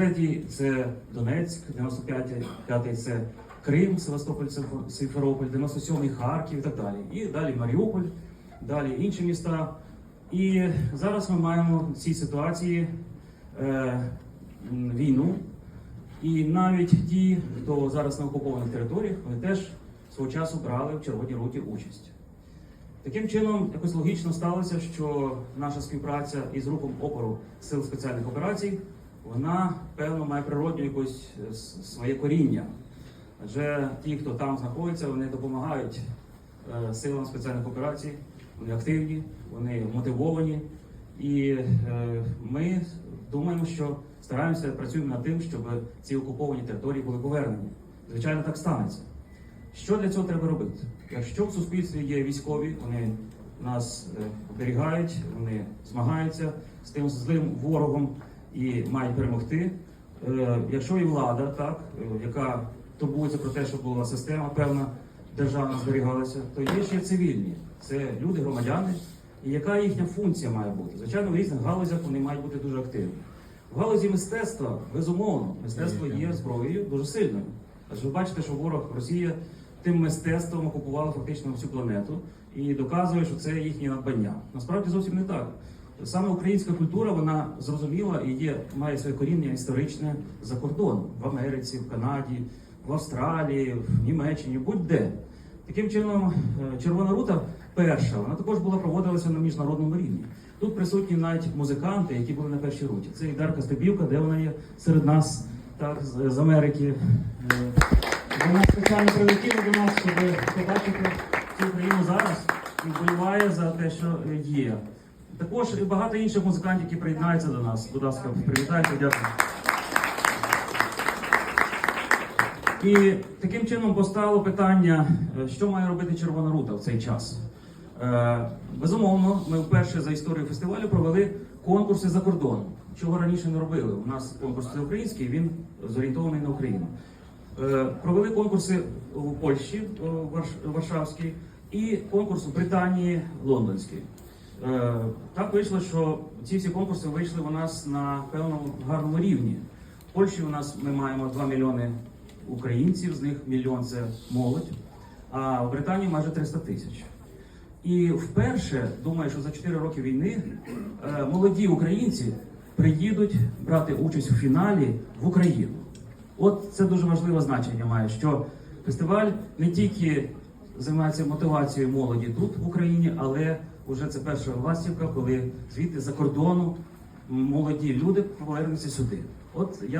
Третій це Донецьк, 95-й, п'ятий це Крим, Севастополь, Симферополь, 97-й Харків і так далі. І далі Маріуполь, далі інші міста. І зараз ми маємо в цій ситуації е, війну. І навіть ті, хто зараз на окупованих територіях, вони теж свого часу брали в Червоній руті участь. Таким чином, якось логічно сталося, що наша співпраця із рухом опору сил спеціальних операцій, вона певно має природню якось е, своє коріння. Адже ті, хто там знаходиться, вони допомагають е, силам спеціальних операцій, вони активні, вони мотивовані. І е, ми думаємо, що стараємося працюємо над тим, щоб ці окуповані території були повернені. Звичайно, так станеться. Що для цього треба робити? Якщо в суспільстві є військові, вони нас оберігають, вони змагаються з тим злим ворогом і мають перемогти. Е, Якщо і влада, так, е, яка турбується про те, щоб була система певна державна зберігалася, то є ще цивільні. Це люди, громадяни. І яка їхня функція має бути? Звичайно, в різних галузях вони мають бути дуже активні. В галузі мистецтва, безумовно, мистецтво є зброєю дуже сильною. Адже ви бачите, що ворог Росія тим мистецтвом окупувала фактично всю планету і доказує, що це їхнє надбання. Насправді зовсім не так. Саме українська культура вона зрозуміла і є, має своє коріння історичне за кордоном в Америці, в Канаді, в Австралії, в Німеччині, будь-де. Таким чином, е, Червона рута перша, вона також була проводилася на міжнародному рівні. Тут присутні навіть музиканти, які були на першій руті. Це і Дарка Стебівка, де вона є серед нас, так, з, Америки. Е, Вона спеціально прилетіла до нас, щоб побачити цю Україну зараз і вболіває за те, що е, є. Також і багато інших музикантів, які приєднаються до нас. Будь ласка, привітайте, дякую. І таким чином постало питання, е, що має робити Червона рута в цей час. Е, Безумовно, ми вперше за історію фестивалю провели конкурси за кордоном, чого раніше не робили. У нас конкурс це український, він зорієнтований на Україну. Е, Провели конкурси у Польщі, Варшавській, і конкурс у Британії, Лондонський. Е, Так вийшло, що ці всі конкурси вийшли у нас на певному гарному рівні. В Польщі у нас ми маємо 2 мільйони українців, з них мільйон це молодь, а в Британії майже 300 тисяч. І вперше, думаю, що за 4 роки війни е, молоді українці приїдуть брати участь у фіналі в Україну. От це дуже важливе значення має, що фестиваль не тільки займається мотивацією молоді тут в Україні, але вже це перша власівка, коли звідти за кордону молоді люди повернуться сюди. От я.